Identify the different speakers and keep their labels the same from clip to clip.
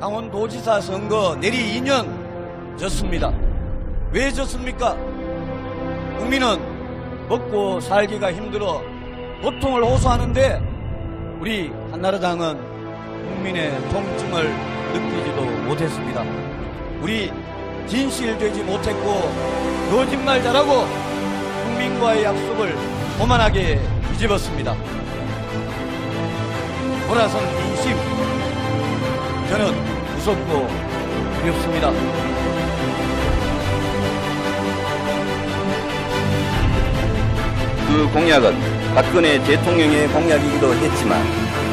Speaker 1: 강원도지사 선거 내리 2년 졌습니다. 왜 졌습니까? 국민은 먹고 살기가 힘들어 고통을 호소하는데 우리 한나라당은 국민의 통증을 느끼지도 못했습니다. 우리 진실되지 못했고 거짓말 잘하고 국민과의 약속을 오만하게 뒤집었습니다. 돌아선 민심 저는 무섭고 두렵습니다.
Speaker 2: 그 공약은 박근혜 대통령의 공약이기도 했지만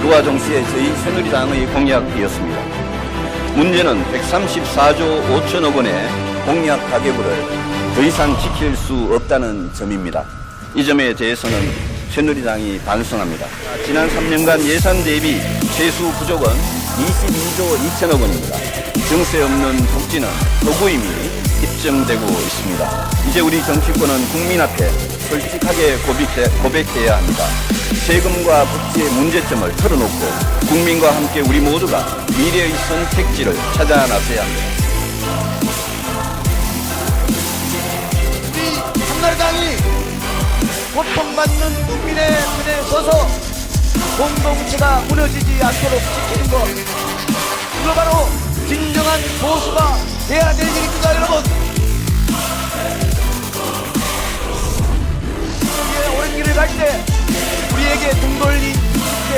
Speaker 2: 그와 동시에 저희 새누리당의 공약이었습니다. 문제는 134조 5천억 원의 공약 가계부를 더 이상 지킬 수 없다는 점입니다. 이 점에 대해서는 새누리당이 반성합니다. 지난 3년간 예산 대비 세수 부족은 22조 2천억 원입니다. 증세 없는 복지는 도구임이 입증되고 있습니다. 이제 우리 정치권은 국민 앞에 솔직하게 고백해, 고백해 야 합니다. 세금과 복지의 문제점을 털어놓고 국민과 함께 우리 모두가 미래의 선택지를 찾아 나서야 합니다.
Speaker 1: 우리 한나라당이 고통받는 국민의 편에 서서 공동체가 무너지지 않도록 지키는 것. 이거 바로 진정한 보수가 해야 될 일입니다 여러분. 우리의 옳은 길을 갈 때 우리에게 등 돌린 20대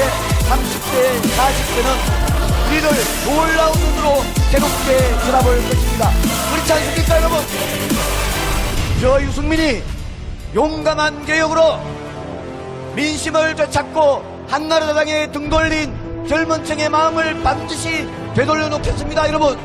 Speaker 1: 30대 40대는 우리를 놀라운 눈으로 새롭게 쳐다볼 것입니다. 그렇지 않습니까 여러분. 저 유승민이 용감한 개혁으로 민심을 되찾고 한나라당에 등 돌린 젊은 층의 마음을 반드시 되돌려 놓겠습니다 여러분.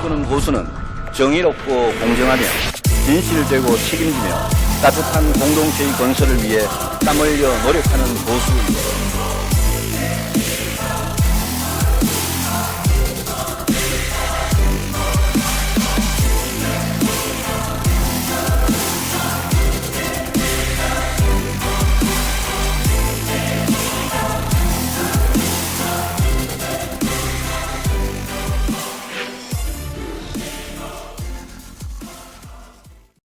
Speaker 2: 꿈꾸는 보수는 정의롭고 공정하며 진실되고 책임지며 따뜻한 공동체의 건설을 위해 땀 흘려 노력하는 보수입니다.